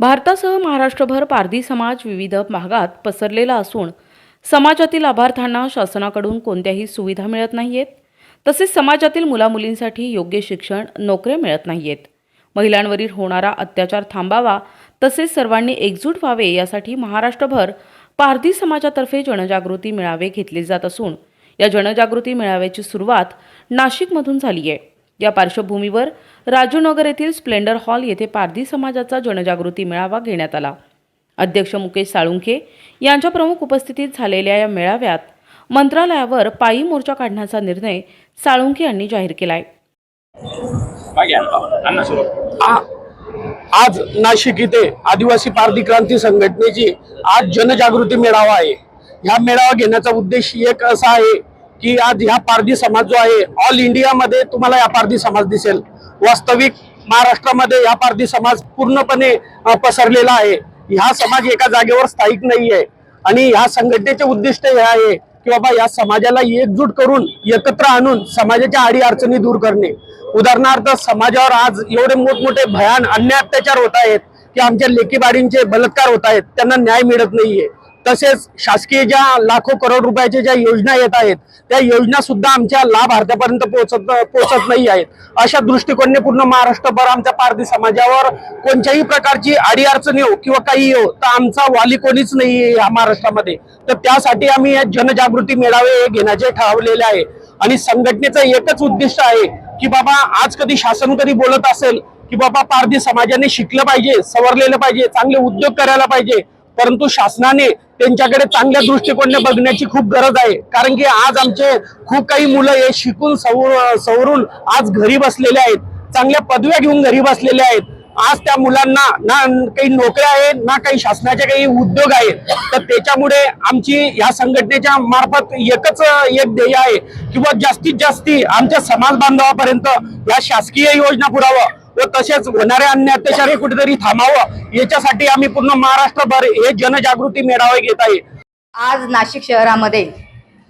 भारतासह महाराष्ट्रभर पारधी समाज विविध भागात पसरलेला असून समाजातील लाभार्थ्यांना शासनाकडून कोणत्याही सुविधा मिळत नाहीयेत. तसेच समाजातील मुलामुलींसाठी योग्य शिक्षण नोकऱ्या मिळत नाहीयेत. महिलांवरील होणारा अत्याचार थांबावा तसेच सर्वांनी एकजूट व्हावे यासाठी महाराष्ट्रभर पारधी समाजातर्फे जनजागृती मेळावे घेतले जात असून या जनजागृती मेळाव्याची सुरुवात नाशिकमधून झाली आहे या पार्श्वभूमीवर राजूनगर येथील स्प्लेंडर हॉल येथे पारधी समाजाचा जनजागृती मेळावा घेण्यात आला. अध्यक्ष मुकेश साळुंखे यांच्या प्रमुख उपस्थितीत झालेल्या या मेळाव्यात मंत्रालयावर पायी मोर्चा काढण्याचा निर्णय साळुंखे यांनी जाहीर केलाय. आज नाशिक इथे आदिवासी पारधी क्रांती संघटनेची आज जनजागृती मेळावा आहे. ह्या मेळावा घेण्याचा उद्देश एक असा आहे की आज ह्या पारधी समाज जो आहे ऑल इंडियामध्ये तुम्हाला या पारधी समाज दिसेल. वास्तविक महाराष्ट्रामध्ये या पारधी समाज पूर्णपणे पसरलेला आहे. ह्या समाज एका जागेवर स्थायिक नाही आहे आणि ह्या संघटनेचे उद्दिष्ट हे आहे की बाबा या समाजाला एकजूट करून एकत्र आणून समाजाच्या आडी अडचणी दूर करणे. उदाहरणार्थ समाजावर आज एवढे मोठमोठे भयान अन्याय अत्याचार होत आहेत की आमच्या लेकीबाडींचे बलात्कार होत आहेत त्यांना न्याय मिळत नाहीये. तसेच शासकीय ज्या लाखो करोड रुपयाच्या ज्या योजना येत आहेत त्या योजना सुद्धा आमच्या लाभार्थ्यापर्यंत पोहोचत पोहोचत नाही आहेत. अशा दृष्टिकोनाने पूर्ण महाराष्ट्रभर आमच्या पारधी समाजावर कोणत्याही प्रकारची अडीअडचण हो किंवा काही येऊ तर आमचा वाली कोणीच नाही आहे या महाराष्ट्रामध्ये. तर त्यासाठी आम्ही या जनजागृती मेळावे हे घेण्याचे ठरवलेले आहे. आणि संघटनेचं एकच उद्दिष्ट आहे की बाबा आज कधी शासन कधी बोलत असेल की बाबा पारधी समाजाने शिकलं पाहिजे सवरलेलं पाहिजे चांगले उद्योग करायला पाहिजे परंतु शासनाने त्यांच्याकडे चांगल्या दृष्टिकोनाने बघण्याची खूप गरज आहे. कारण की आज आमचे खूप काही मुलं हे शिकून सवर सवरून आज घरी बसलेले आहेत. चांगल्या पदव्या घेऊन घरी बसलेले आहेत. आज त्या मुलांना ना काही नोकऱ्या आहेत ना काही शासनाचे काही उद्योग आहेत. तर त्याच्यामुळे आमची ह्या संघटनेच्या मार्फत एकच एक ध्येय आहे. किंवा जास्तीत जास्ती आमच्या समाज बांधवापर्यंत या शासकीय योजना पुरावं. व तसेच होणारे अन्य अत्याचार हे कुठेतरी थांबावं. याच्यासाठी आम्ही पूर्ण महाराष्ट्रभर हे जनजागृती मेळावे घेत आहे. आज नाशिक शहरामध्ये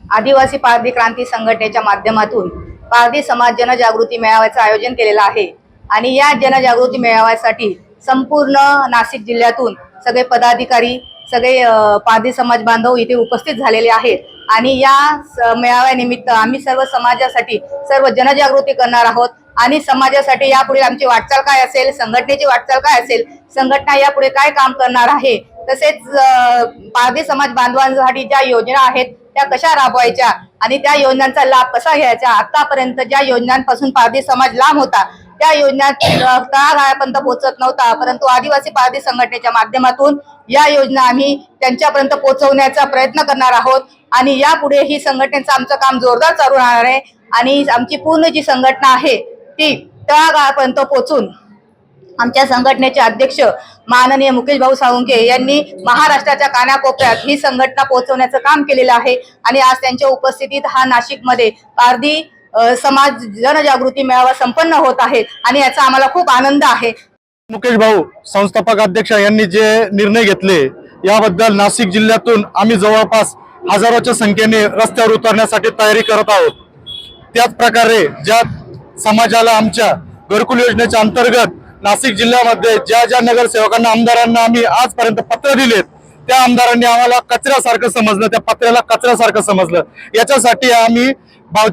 आदिवासी पारधी क्रांती संघटनेच्या माध्यमातून पारधी समाज जनजागृती मेळाव्याचं आयोजन केलेलं आहे. आणि या जनजागृती मेळाव्यासाठी संपूर्ण नाशिक जिल्ह्यातून सगळे पदाधिकारी सगळे पारधी समाज बांधव इथे उपस्थित झालेले आहेत. आणि या स- मेळाव्यानिमित्त आम्ही सर्व समाजासाठी सर्व जनजागृती करणार आहोत. आणि समाजासाठी यापुढे आमची वाटचाल काय असेल संघटनेची वाटचाल काय असेल संघटना यापुढे काय काम करणार आहे तसेच पारधी समाज बांधवांसाठी ज्या योजना आहेत त्या कशा राबवायच्या आणि त्या योजनांचा लाभ कसा घ्यायचा आतापर्यंत ज्या योजनांपासून पारधी समाज लांब होता त्या योजना तळागाळापर्यंत पोहोचत नव्हता परंतु आदिवासी पारधी संघटनेच्या माध्यमातून या योजना आम्ही त्यांच्यापर्यंत पोहोचवण्याचा प्रयत्न करणार आहोत. आणि यापुढे ही संघटनेचं आमचं काम जोरदार चालू राहणार आहे. आणि आमची पूर्ण जी संघटना आहे ती तळागाळापर्यंत पोचून आमच्या संघटनेचे अध्यक्ष माननीय मुकेश भाऊ साळुंके यांनी महाराष्ट्राच्या कानाकोपऱ्यात ही संघटना पोहोचवण्याचं काम केलेलं आहे. आणि आज त्यांच्या उपस्थितीत हा नाशिकमध्ये पारधी समाज जनजागृती मेळावा संपन्न होत आहे आणि याचा आम्हाला खूप आनंद आहे. मुकेश भाऊ संस्थापक अध्यक्ष यांनी जे निर्णय घेतले याबद्दल नाशिक जिल्ह्यातून आम्ही जवळपास हजारोच्या संख्येने रस्त्यावर उतरण्यासाठी तयारी करत आहोत. त्याच प्रकारे ज्या समाजाला आमच्या घरकुल योजनेच्या अंतर्गत नाशिक जिल्ह्यामध्ये ज्या ज्या नगरसेवकांना आमदारांना आम्ही आजपर्यंत पत्र दिलेत त्या आमदारांनी आम्हाला कचऱ्यासारखं समजलं त्या पत्र्याला कचऱ्यासारखं समजलं. याच्यासाठी आम्ही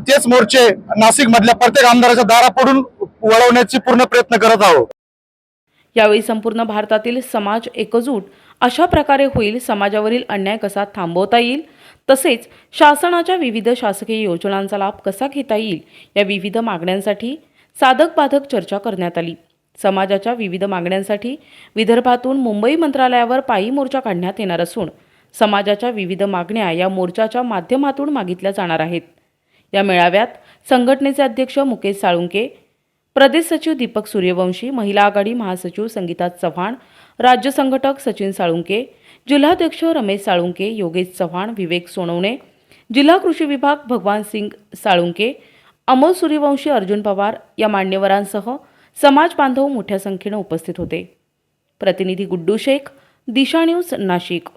तेच मोर्चे नाशिक मधल्या प्रत्येक आमदाराच्या दारा पडून वळवण्याची पूर्ण प्रयत्न करत आहोत. यावेळी संपूर्ण भारतातील समाज एकजूट अशा प्रकारे होईल समाजावरील अन्याय कसा थांबवता येईल? तसेच शासनाच्या विविध शासकीय योजनांचा लाभ कसा घेता येईल? या विविध मागण्यांसाठी साधक बाधक चर्चा करण्यात आली. समाजाच्या विविध मागण्यांसाठी विदर्भातून मुंबई मंत्रालयावर पायी मोर्चा काढण्यात येणार असून समाजाच्या विविध मागण्या या मोर्चाच्या माध्यमातून मागितल्या जाणार आहेत. या मेळाव्यात संघटनेचे अध्यक्ष मुकेश साळुंके प्रदेश सचिव दीपक सूर्यवंशी महिला आघाडी महासचिव संगीता चव्हाण राज्य संघटक सचिन साळुंके जिल्हाध्यक्ष रमेश साळुंके योगेश चव्हाण विवेक सोनवणे जिल्हा कृषी विभाग भगवान सिंग साळुंके अमोल सूर्यवंशी अर्जुन पवार या मान्यवरांसह समाज बांधव मोठ्या संख्येनं उपस्थित होते. प्रतिनिधी गुड्डू शेख दिशा न्यूज नाशिक.